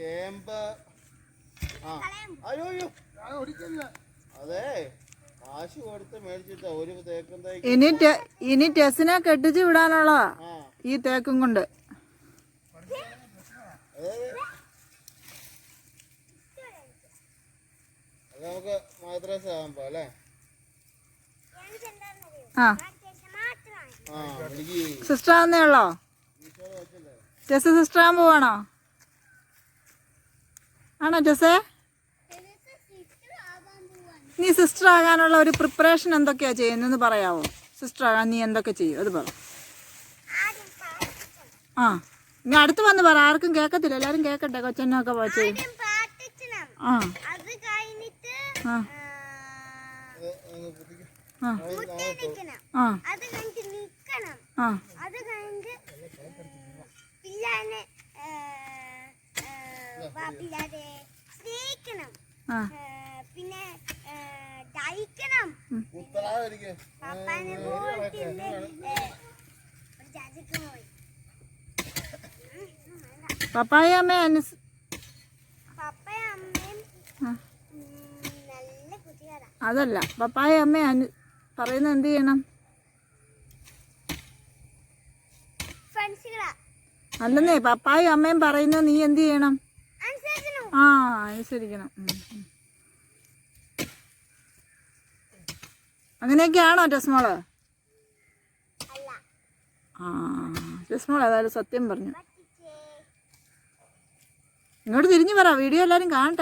ചേമ്പ്. ആ. അയ്യോ അയ്യോ. ഞാൻ ഒരിക്കലില്ല അതെ. കാശ് കൊടുത്ത് മേടിച്ചിട്ടാ ഒരു തേക്കും തേക്ക്. ഇനി ടെ- ഇനി ടെസിനെ കെട്ടിച്ച് വിടാനുള്ളതാ ആ. ഈ തേക്കും കൊണ്ട്. അതെ. നമുക്ക് മദ്രസ ആകുമ്പോ അല്ലേ? ആ. ആ എനിക്ക് സിസ്റ്റർ ആവുന്നേ ഉള്ളോ? ടെസ് സിസ്റ്റർ ആകുമ്പോ പോവാണോ? ആണോ ജോസേ? നീ സിസ്റ്റർ ആകാനുള്ള ഒരു പ്രിപ്പറേഷൻ എന്തൊക്കെയാ ചെയ്യുന്നതെന്ന് പറയാവോ? സിസ്റ്റർ ആകാൻ നീ എന്തൊക്കെ ചെയ്യും? അത് പറ. ആ നീ അടുത്ത് വന്ന് പറ. ആർക്കും കേൾക്കത്തില്ല. എല്ലാവരും കേൾക്കട്ടെ? കൊച്ചനൊക്കെ പ്രാർത്ഥിക്കണം ആ. ആ. ആ. ആ. സ്നേഹിക്കണം. പിന്നെ ദഹിക്കണം. പപ്പാനെ പോയിട്ട് പോയി പപ്പായ അമ്മ അതല്ല പപ്പായ അമ്മ അനു പറയുന്നത് എന്ത് ചെയ്യണം? അല്ലെന്നേ പപ്പായും അമ്മയും പറയുന്ന നീ എന്ത് ചെയ്യണം? ആ അനുസരിക്കണം. അങ്ങനെയൊക്കെയാണോ ടെസ്മോൾ ആ ടെസ്മോൾ ഏതായാലും സത്യം പറഞ്ഞു. ഇങ്ങോട്ട് തിരിഞ്ഞു പറ വീഡിയോ എല്ലാവരും കാണട്ടെ.